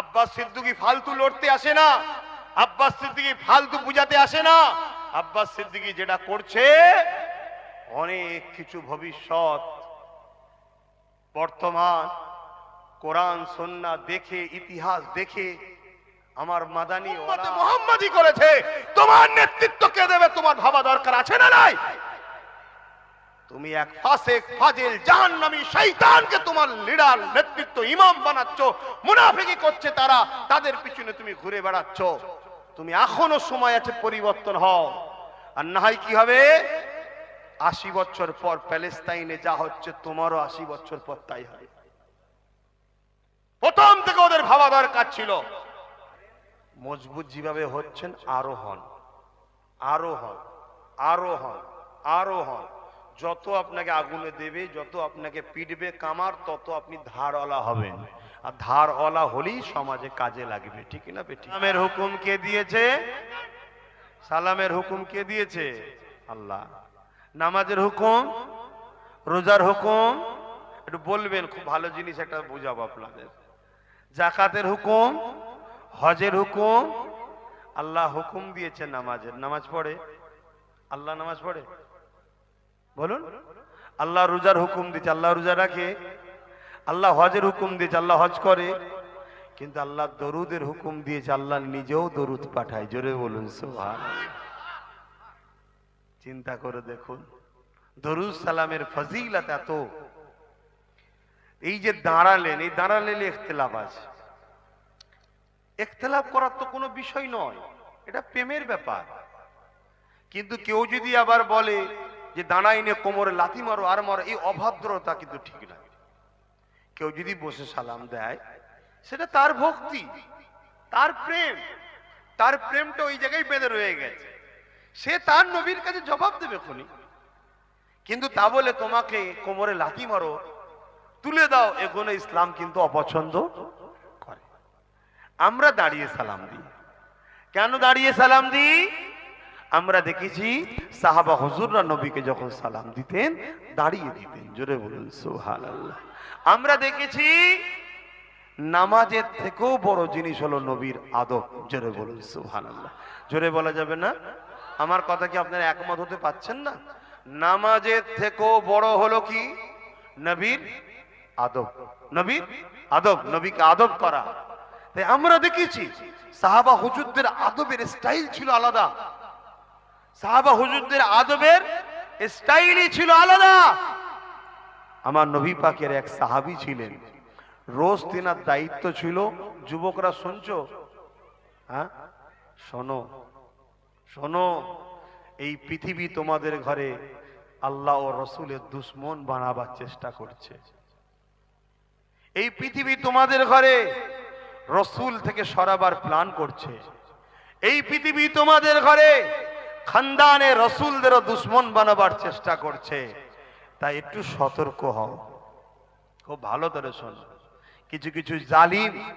আব্বাস সিদ্দিকি ফালতু লড়তে আসে না। আব্বাস সিদ্দিকি ফালতু বুঝাতে আসে না। আব্বাস সিদ্দিকি যেটা করছে, অনেক কিছু ভবিষ্যৎ, বর্তমান, কোরআন, সন্না দেখে, ইতিহাস দেখে আমার মাদানি মোহাম্মদই করেছে। তোমার নেতৃত্ব কে দেবে? তোমার ভাবা দরকার আছে না নাই? তুমি এক ফাসেক, ফাজিল, জাহান্নামী শয়তানকে তোমার লিডার, নেতৃত্ব, ইমাম বানাচ্ছ মুনাফিকি করছে তারা, তাদের পিছনে তুমি ঘুরে বেড়াচ্ছ। তুমি এখনও সময় আছে পরিবর্তন হও। আর না হয় কি হবে? আশি বছর পর প্যালেস্তাইনে যা হচ্ছে, তোমারও আশি বছর পর তাই হবে। প্রথম থেকে ওদের ভাবা দরকার ছিল। মজবুত যেভাবে হচ্ছেন আরও হন আরও হন আরও হন আরও হন যত আপনাকে আগুনে দেবে, যত আপনাকে পিটবে কামার, তত আপনি ধারওয়ালা হবেন। আর ধারওয়ালা হলেই সমাজে কাজে লাগবে, ঠিক না বেটি সালামের হুকুম কে দিয়েছে? সালামের হুকুম কে দিয়েছে? আল্লাহ। নামাজের হুকুম? রোজার হুকুম? একটু বলবেন, খুব ভালো জিনিস একটা বুঝাবো আপনাদের। জাকাতের হুকুম? হজের হুকুম? আল্লাহ হুকুম দিয়েছে নামাজের। নামাজ পড়ে? আল্লাহ নামাজ পড়ে? বলুন। আল্লাহ রোজার হুকুম দিচ্ছে আল্লাহ রোজা রাখে। আল্লাহ হজের হুকুম দিয়েছে, আল্লাহ হজ করে। কিন্তু আল্লাহ দরুদের হুকুম দিয়েছে, আল্লাহ নিজেও দরুদ পাঠায়। জোরে বলুন সোহান চিন্তা করে দেখুন, দরুদ সালামের ফজিলত এত। এই যে দাঁড়ালেন, এই দাঁড়ালেন ইখতলাফ আছে। ইখতলাফ করার তো কোনো বিষয় নয়, এটা প্রেমের ব্যাপার। কিন্তু কেউ যদি আবার বলে যে দাঁড়াইনে কোমরে লাথি মারো, আর মারো, এই অভদ্রতা কিন্তু ঠিক না। কেউ যদি বসে সালাম দেয়, সেটা তার ভক্তি, তার প্রেম, তার প্রেমটা ওই জায়গায় বেঁধে রয়ে গেছে। সে তার নবীর কাছে জবাব দেবে খুনি। কিন্তু তা বলে তোমাকে কোমরে লাথি মারো, তুলে দাও, এগুলো ইসলাম কিন্তু অপছন্দ করে। আমরা দাঁড়িয়ে সালাম দিই। কেন দাঁড়িয়ে সালাম দিই? আমরা দেখেছি সাহাবা হজুররা নবীকে যখন সালাম দিতেন, দাঁড়িয়ে দিতেন। জোরে বলুন সুহান আল্লাহ আমরা দেখেছি নামাজের থেকেও বড় জিনিস হলো নবীর আদব। জোরে বলুন সুহান জোরে বলা যাবে না? আমার কথা কি আপনারা একমত হতে পাচ্ছেন না? নামাজের থেকেও বড় হলো কি? নবীর আদব। নবীর আদব, নবীকে আদব করা। তাই আমরা দেখেছি সাহাবা হুজুরদের আদবের স্টাইল ছিল আলাদা। সাহাবা হুজুরদের আদবের স্টাইলই ছিল আলাদা। আমার নবী পাকের এক সাহাবী ছিলেন। রোজ তিনার দায়িত্ব ছিল, যুবকরা শুনছো? হ্যাঁ? শোনো শোনো, এই পৃথিবী তোমাদের ঘরে আল্লাহ ও রসুলের দুশ্মন বানাবার চেষ্টা করছে। এই পৃথিবী তোমাদের ঘরে রসুল থেকে সরাবার প্ল্যান করছে। এই পৃথিবী তোমাদের ঘরে খানদানে রসুলদেরও দুশ্মন বানাবার চেষ্টা করছে। তাই একটু সতর্ক হও। খুব ভালো করে শোনো। কিছু কিছু জালিম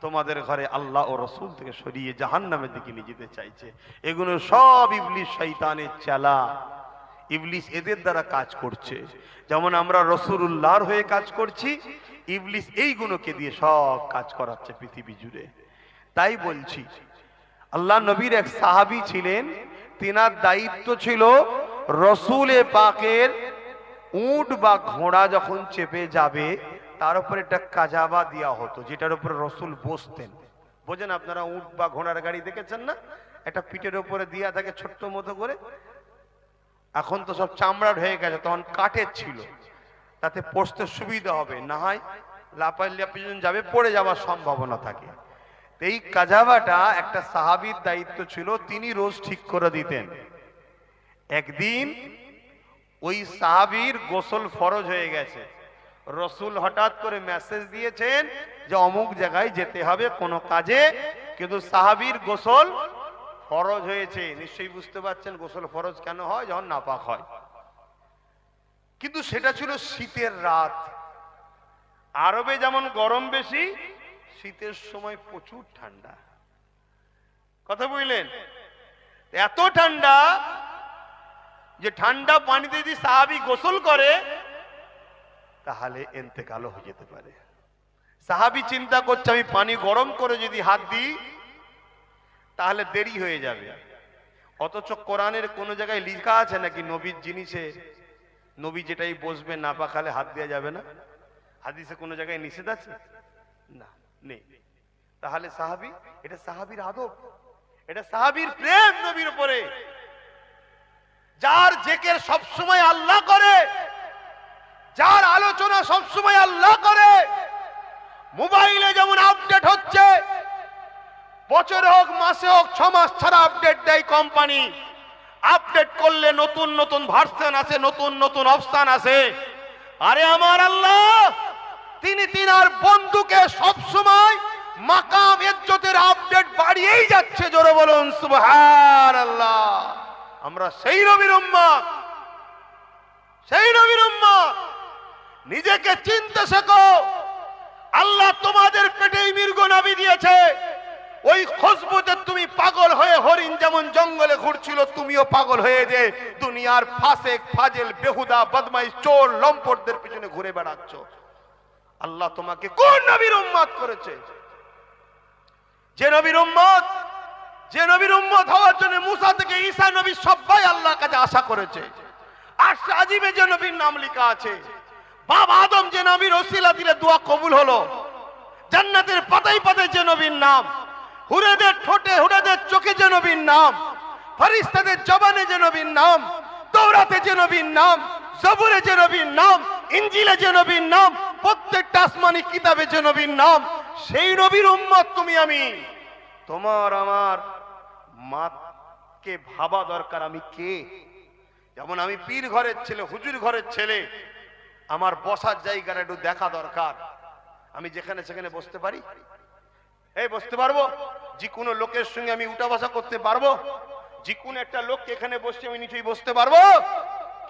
তোমাদের ঘরে আল্লাহ ও রসুল থেকে সরিয়ে জাহান নামের দিকে নিয়ে যেতে চাইছে। এগুলো সব ইবলিশ শৈতানের চালা। ইবলিশ এদের দ্বারা কাজ করছে। যেমন আমরা রসুল্লাহর হয়ে কাজ করছি ইবলিশ এইগুলোকে দিয়ে সব কাজ করাচ্ছে পৃথিবী জুড়ে। তাই বলছি, আল্লাহ নবীর এক সাহাবি ছিলেন তিনার দায়িত্ব ছিল রসুলে পাকের উট বা ঘোড়া যখন চেপে যাবে, তার উপরে একটা কাজাবা দেওয়া হতো, যেটার উপরে রসুল বসতেন। বোঝেন আপনারা উট বা ঘোড়ার গাড়ি দেখেছেন না? একটা পিঠের উপরে দেওয়া থাকে ছোট্ট মতো করে। এখন তো সব চামড়ার হয়ে গেছে, তখন কাঠের ছিল। তাতে পড়তে সুবিধা হবে, না হয় পিছন যাবে, পড়ে যাওয়ার সম্ভাবনা থাকে। এই কাজাবাটা একটা সাহাবির দায়িত্ব ছিল, তিনি রোজ ঠিক করে দিতেন। একদিন ওই সাহাবির গোসল ফরজ হয়ে গেছে। রসুল হঠাৎ করে মেসেজ দিয়েছেন যে অমুক জায়গায় যেতে হবে কোনো কাজে, কিন্তু সাহাবির গোসল ফরজ হয়েছে। নিশ্চয়ই বুঝতে পারছেন গোসল ফরজ কেন হয়? যখন নাপাক হয়। কিন্তু সেটা ছিল শীতের রাত। আরবে যেমন গরম বেশি শীতের সময় প্রচুর ঠান্ডা। কথা বুঝলেন এত ঠান্ডা যে ঠান্ডা পানিতে যদি সাহাবি গোসল করে, তাহলে এন্তেকালও হয়ে যেতে পারে। সাহাবি চিন্তা করছে, আমি পানি গরম করে যদি হাত দিই, তাহলে দেরি হয়ে যাবে। অথচ কোরআনের কোন জায়গায় লেখা আছে নাকি নবীর জিনিসে? নবী যেটাই বসবে না পাখালে হাত দেওয়া যাবে না? হাদিসে কোনো জায়গায় নিষেধ আছে? না। নেই। তাহলে সাহাবি, এটা সাহাবির আদব। এটা সাহাবির প্রেম নবীর উপরে। যার জেকের সবসময় আল্লাহ করে, যার আলোচনা সবসময় আল্লাহ করে, মোবাইলে যেমন আপডেট হচ্ছে, বছর হোক, মাসে হোক, ছ মাস ছাড়া আপডেট দেয় কোম্পানি। আপডেট করলে নতুন নতুন ভার্সন আছে নতুন নতুন অবস্থান আছে আরে আমার আল্লাহ তিনি তিনার বন্ধুকে সব সময় মাকাম ইজ্জতের আপডেট বাড়িয়েই যাচ্ছে, জোরে বলুন সুবহান আল্লাহ আমরা সেই নবীর উম্মত, সেই নবীর উম্মত। নিজেকে চিনতে শেখো, আল্লাহ তোমাদের পেটেই মৃগ নাবি দিয়েছে। ওই খুশবুতে তুমি পাগল হয়ে হরিণ যেমন জঙ্গলে ঘুরছিল, তুমিও পাগল হয়ে যে দুনিয়ার ফাসেক, ফাজেল, বেহুদা বদমাই চোর, লম্পটদের পিছনে ঘুরে বেড়াচ্ছ। আল্লাহ তোমাকে কোন নবীর উম্মত করেছে? যে নবীর উম্মত, যে নবীর উম্মত হওয়ার জন্য মুসা থেকে ঈসা নবী সবাই আল্লাহর কাছে আশা করেছে। আর আজিবে যে নবীর নাম লেখা আছে বাবা আদম যে নবীর ওসিলা দিলে দোয়া কবুল হলো, জান্নাতের পাতায় পাতায় যে নবীর নাম, হুরেদের ঠোঁটে হুরেদের চোখে যে নবীর নাম ফরিস্তাদের জবানে যে নবীর নাম দৌড়াতে যে নবীর নাম সবুরে যে নবীর নাম ইঞ্জিলে যে নবীর নাম, প্রত্যেকটা আসমানি কিতাবে যে নবীর নাম, সেই নবীর উম্মত তুমি আমি। তোমার আমার মাকে ভাবা দরকার আমি কে? যেমন আমি পীর ঘরের ছেলে, হুজুর ঘরের ছেলে, আমার বসার জায়গাটা একটু দেখা দরকার। আমি যেখানে সেখানে বসতে পারি? এই, বসতে পারব? যে কোনো লোকের সঙ্গে আমি উঠা বসা করতে পারব? যে কোনো একটা লোককে এখানে বসে আমি নিচেই বসতে পারব?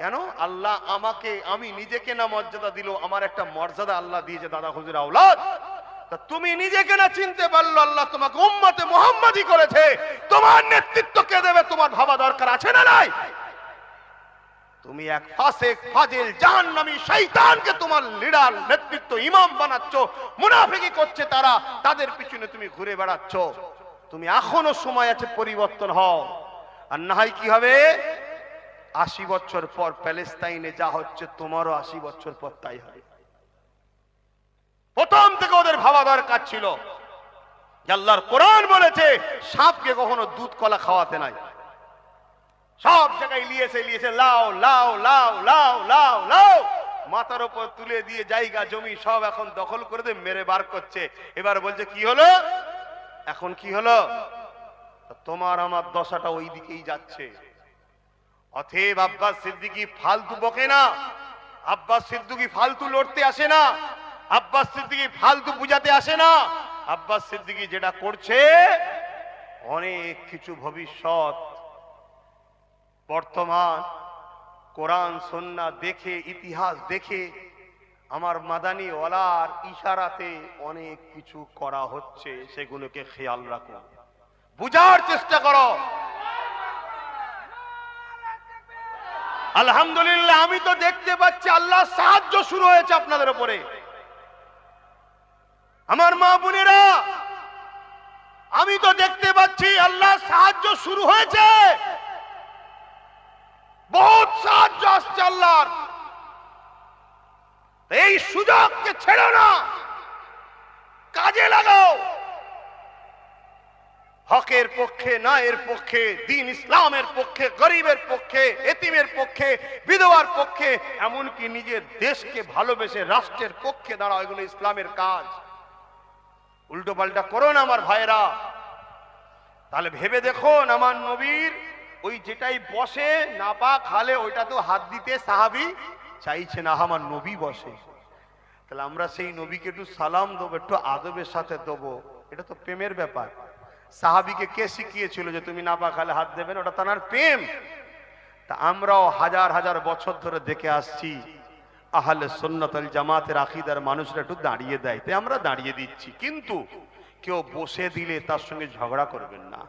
কেন? আল্লাহ আমাকে, আমি নিজেকে না মর্যাদা দিল, আমার একটা মর্যাদা আল্লাহ দিয়েছে দাদা হুজুর আউলাদ তুমি নিজেকে না চিনতে পারল, আল্লাহ তোমাকে উম্মতে মোহাম্মদই করেছে। তোমার নেতৃত্ব কে দেবে, তোমার ভাবা দরকার আছে না নাই? তুমি এক ফাসেক, ফাজিল, জাহান্নামী শয়তানকে তোমার লিডার, নেতৃত্ব, ইমাম বানাচ্ছ, মুনাফিকি করছে তারা, তাদের পিছনে তুমি ঘুরে বেড়াচ্ছ। তুমি এখনও সময় আছে পরিবর্তন হও। আর না হয় কি হবে? আশি বছর পর প্যালেস্তাইনে যা হচ্ছে, তোমারও আশি বছর পর তাই হবে প্রথম থেকে ওদের ভাবা দরকার ছিল। আল্লাহর কোরআন বলেছে, সাপকে কখনো দুধ কলা খাওয়াতে নাই। সব জায়গায় লিয়েছে লিয়েছে, লাও লাও লাও লাও লাও লাও। মাথার উপর তুলে দিয়ে জায়গা, জমি সব এখন দখল করে দিয়ে মেরে বার করছে। এবার বলছে, কি হলো? এখন কি হলো? তোমার আমার দশাটা ওই দিকেই যাচ্ছে। অথেব আব্বাস সিদ্দিকি ফালতু বকে না। আব্বাস সিদ্দিকি ফালতু লড়তে আসে না। আব্বাস সিদ্দিকি ফালতু বুঝাতে আসে না। আব্বাস সিদ্দিকি যেটা করছে, অনেক কিছু ভবিষ্যৎ, বর্তমান, কোরআন, সন্না দেখে, ইতিহাস দেখে, আমার মাদানি ওলার ইশারাতে অনেক কিছু করা হচ্ছে, সেগুলোকে খেয়াল রাখো। বুঝার চেষ্টা করো। আলহামদুলিল্লাহ, আমি তো দেখতে পাচ্ছি আল্লাহ সাহায্য শুরু হয়েছে আপনাদের উপরে। আমার মা বোনেরা, আমি তো দেখতে পাচ্ছি আল্লাহ সাহায্য শুরু হয়েছে। বহুত সাহায্য আসছে আল্লাহর। এই সুযোগকে ছেড়ো না। কাজে লাগাও। হকের পক্ষে নায়ের পক্ষে, দিন ইসলামের পক্ষে, গরিবের পক্ষে, এতিমের পক্ষে, বিধবার পক্ষে, এমনকি নিজের দেশকে ভালোবেসে রাষ্ট্রের পক্ষে দাঁড়াও, এগুলো ইসলামের কাজ। উল্টো পাল্টা করো না আমার ভাইরা তাহলে ভেবে দেখুন আমার নবীর, ওই যেটাই বসে না পা খালে ওইটা তো হাত দিতে সাহাবি চাইছে না, আমার নবী বসে। তাহলে আমরা সেই নবীকে একটু সালাম দেবো, একটু আদবের সাথে দেবো। এটা তো প্রেমের ব্যাপার। সাহাবিকে কে শিখিয়েছিল যে তুমি না খালে হাত দেবেন ওটা তার প্রেম। তা আমরাও হাজার হাজার বছর ধরে দেখে আসছি, আহলে সুন্নতল জামাতের আকিদার মানুষরা একটু দাঁড়িয়ে দেয়। তাই আমরা দাঁড়িয়ে দিচ্ছি। কিন্তু কেউ বসে দিলে তার সঙ্গে ঝগড়া করবেন না।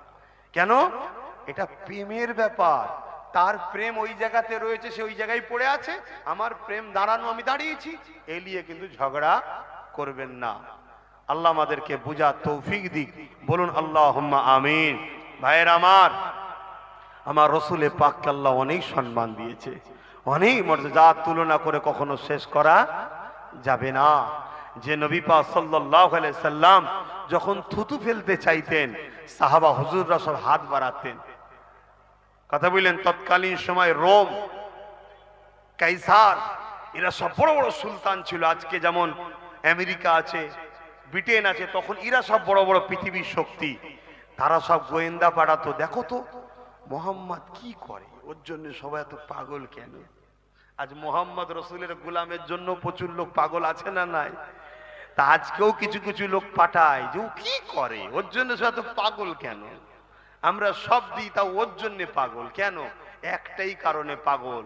কেন? এটা প্রেমের ব্যাপার। তার প্রেম ওই জায়গাতে রয়েছে, সে ওই জায়গায় পড়ে আছে। আমার প্রেম দাঁড়ানো, আমি দাঁড়িয়েছি। এলিয়ে কিন্তু ঝগড়া করবেন না। আল্লাহ আমাদেরকে বুঝা তৌফিক দিক। বলুন আল্লাহ আমিন। ভাইয়ের আমার আমার রসুলে পাককে আল্লাহ অনেক সম্মান দিয়েছে। অনেক মর্যাদা তুলনা করে কখনো শেষ করা যাবে না। যে নবী সাল্লাল্লাহু আলাইহি সাল্লাম যখন থুতু ফেলতে চাইতেন, সাহাবা হুজুররা সব হাত বাড়াতেন। কথা বললেন, তৎকালীন সময় রোম, কাইসার, এরা সব বড় বড় সুলতান ছিল। আজকে যেমন আমেরিকা আছে ব্রিটেন আছে, তখন এরা সব বড় বড় পৃথিবীর শক্তি। তারা সব গোয়েন্দা পাঠাতো দেখো তো, মোহাম্মদ কি করে? ওর জন্য সবাই এত পাগল কেন? আজ মোহাম্মদ রসুলের গোলামের জন্য প্রচুর লোক পাগল আছে না নাই? তা আজকেও কিছু কিছু লোক পাঠায় যে ও কি করে? ওর জন্য সে এত পাগল কেন? আমরা সব দিই, তা ওর জন্য পাগল কেন? একটাই কারণে পাগল।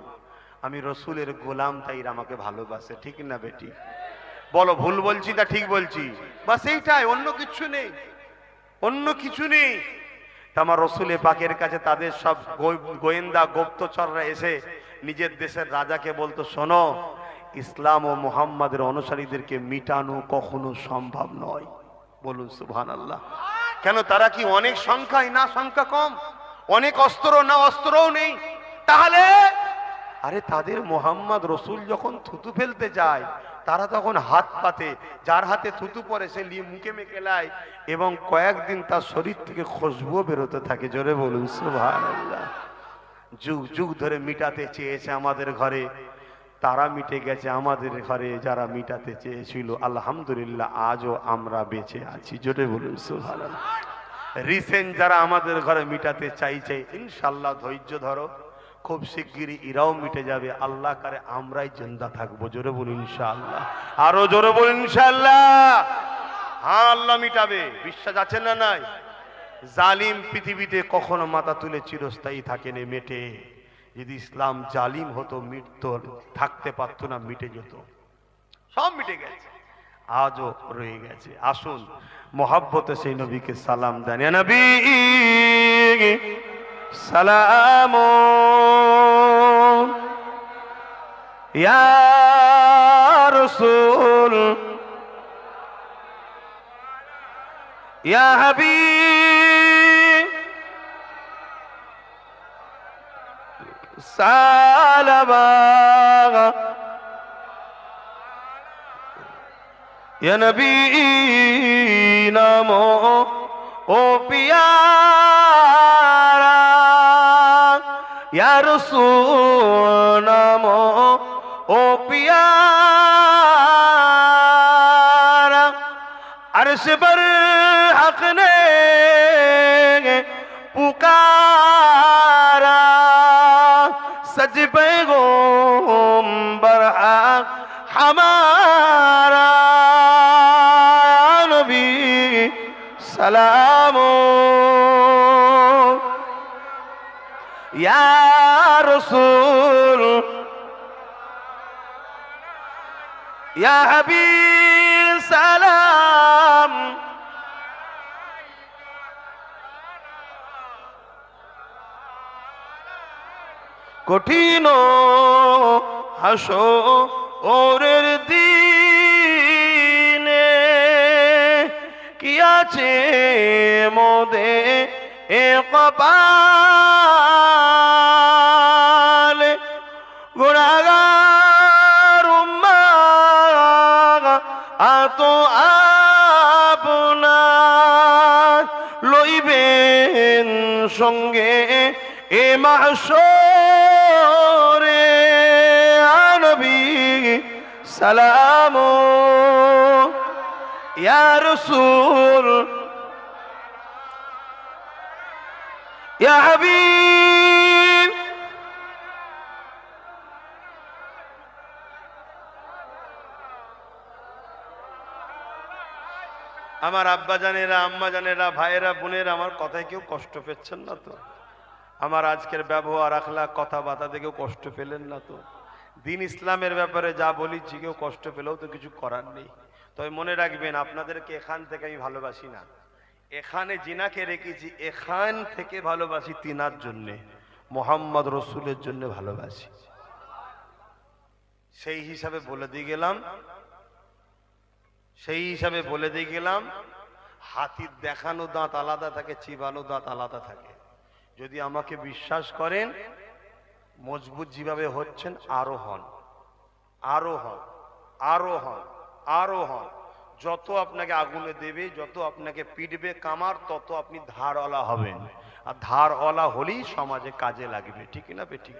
আমি রসুলের গোলাম, তাই আমাকে ভালোবাসে, ঠিক না বেটি? বলো, ভুল বলছি তা ঠিক বলছি? বা সেইটাই অন্য কিছু নেই। অন্য কিছু নেই। আমার রসুলে পাকের কাছে তাদের সব গোয়েন্দা গুপ্তচররা এসে নিজের দেশের রাজাকে বলতো, শোনো, ইসলাম ও মোহাম্মদের অনুসারীদেরকে মিটানো কখনো সম্ভব নয়। বলুন সুবহান আল্লাহ কেন, তারা কি অনেক সংখ্যায় না সংখ্যা কম? অনেক অস্ত্র না অস্ত্রও নেই? তাহলে আরে তাদের মোহাম্মদ রসুল যখন থুতু ফেলতে যায়, তারা তখন হাত পাতে, যার হাতে থুতু পরে সে লি মুখে মেখে লায় এবং কয়েকদিন তার শরীর থেকে খুশবুও বেরোতে থাকে। জোরে বলুন, সুবহানাল্লাহ। যুগ যুগ ধরে মিটাতে চেয়েছে আমাদের ঘরে। তারা মিটে গেছে আমাদের ঘরে যারা মিটাতে চেয়েছিল। আলহামদুলিল্লাহ, আজও আমরা বেঁচে আছি। জোরে বলুন, সুবহানাল্লাহ। রিসেন্ট যারা আমাদের ঘরে মিটাতে চাইছে ইনশাল্লাহ ধৈর্য ধরো। খুব শিগগিরই ইরাও মিটে যাবে। আল্লাহ কারে আমরাই জিন্দা থাকব। জোরে বলুন ইনশাআল্লাহ। আরও জোরে বলুন ইনশাআল্লাহ। হ্যাঁ আল্লাহ মিটাবে। বিশ্বাস আছে না নাই? জালিম পৃথিবীতে কখনো মাথা তুলে চিরস্থায়ী থাকেনি, মেটে। যদি ইসলাম জালিম হতো, মিটত, থাকতে পারতো না, মিটে যেত। সব মিটে গেছে। আজও রয়ে গেছে। আসুন, মোহাব্বতে সেই নবীকে সালাম দেন। ইয়া নবী, সালাম يا رسول يا حبيب سالبا يا نبي نامو او پیارا یا رسول نامو ও পিয়ারা আরশ পর হক নে পুকারা সজ পেগম্বর হক হামারা নবী সালাম ইয়া ইয়া হাবিব সালাম। কঠিন হাসো ওরের দিনে। কি আছে মোদে এ কপাল? গুণাগার আত আপনার লইবেন সঙ্গে এ মাসরে আনবী সালাম ইয়া রসুল। ইয়া আমার আব্বা জানেরা, আম্মা জানেরা, ভাইয়েরা, বোনেরা আমার কথায় কেউ কষ্ট পেচ্ছেন না তো? আমার আজকের ব্যবহার আখলা কথাবার্তা কেউ কষ্ট পেলেন না তো? দিন ইসলামের ব্যাপারে যা বলিছি, কেউ কষ্ট পেলেও তো কিছু করার নেই। তবে মনে রাখবেন, আপনাদেরকে এখান থেকে আমি ভালোবাসি না। এখানে জিনাকে রেখেছি, এখান থেকে ভালোবাসি তিনার জন্যে। মোহাম্মদ রসুলের জন্য ভালোবাসি। সেই হিসাবে বলে দিয়ে গেলাম সেই হিসাবে বলে দিয়ে গেলাম, হাতির দেখানো দাঁত আলাদা থাকে, চিবানো দাঁত আলাদা থাকে। যদি আমাকে বিশ্বাস করেন, মজবুত যেভাবে হচ্ছেন, আরও হন। আরও হন আরও হন আরও হন। যত আপনাকে আগুনে দেবে, যত আপনাকে পিটবে, কামার, তত আপনি ধারওয়ালা হবেন। আর ধারওয়ালা হলেই সমাজে কাজে লাগবে। ঠিক না বে, ঠিক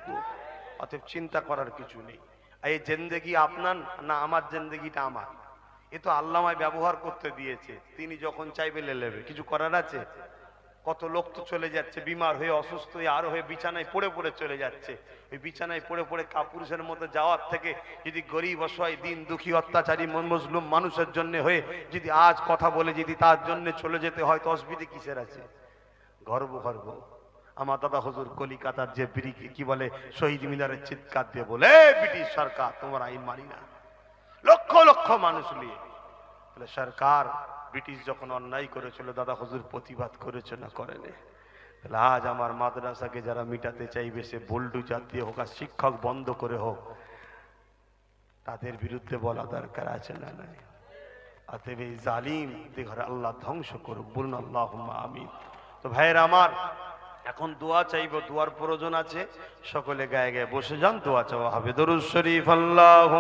অতএব চিন্তা করার কিছু নেই। এই জেন্দেগি আপনার না, আমার জেন্দেগিটা আমার? এ তো আল্লামায় ব্যবহার করতে দিয়েছে। তিনি যখন চাইবে লে নেবে কিছু করার আছে? কত লোক তো চলে যাচ্ছে, বিমার হয়ে অসুস্থ হয়ে আরও হয়ে বিছানায় পড়ে পড়ে চলে যাচ্ছে। ওই বিছানায় পড়ে পড়ে কাপুরুষের মতো যাওয়ার থেকে যদি গরিব, অসহায়, দিন দুঃখী, অত্যাচারী মজলুম মানুষের জন্য হয়ে যদি আজ কথা বলে, যদি তার জন্য চলে যেতে হয়, তো অসুবিধে কিসের আছে? গর্ব গর্ব। আমার দাদা হুজুর কলিকাতার যে বিরিকে কি বলে, শহীদ মিনারের চিৎকার দিয়ে বলে ব্রিটিশ সরকার, তোমার আইন মানি না। লক্ষ মানুষ নিয়ে। বলে সরকার ব্রিটিশ যখন অন্যায় করেছিল, দাদা হুজুর প্রতিবাদ করেছে না করেনি? তাহলে আজ আমার মাদ্রাসাকে যারা মিটাতে চাইবে, সে বল্ডু জাতীয় হোক আর শিক্ষক বন্ধ করে হোক, তাদের বিরুদ্ধে বলা দরকার আছে না নাই? অতএব এই জালিম ঘরে আল্লাহ ধ্বংস করুক, বলুন আল্লাহ আমিন। তো ভাইয়ের আমার, এখন দোয়া চাইব, দোয়ার প্রয়োজন আছে, সকলে গায়ে গায়ে বসে যান, দোয়া চাওয়া হবে। দরুদ শরীফ আল্লাহ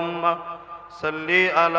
صلی علی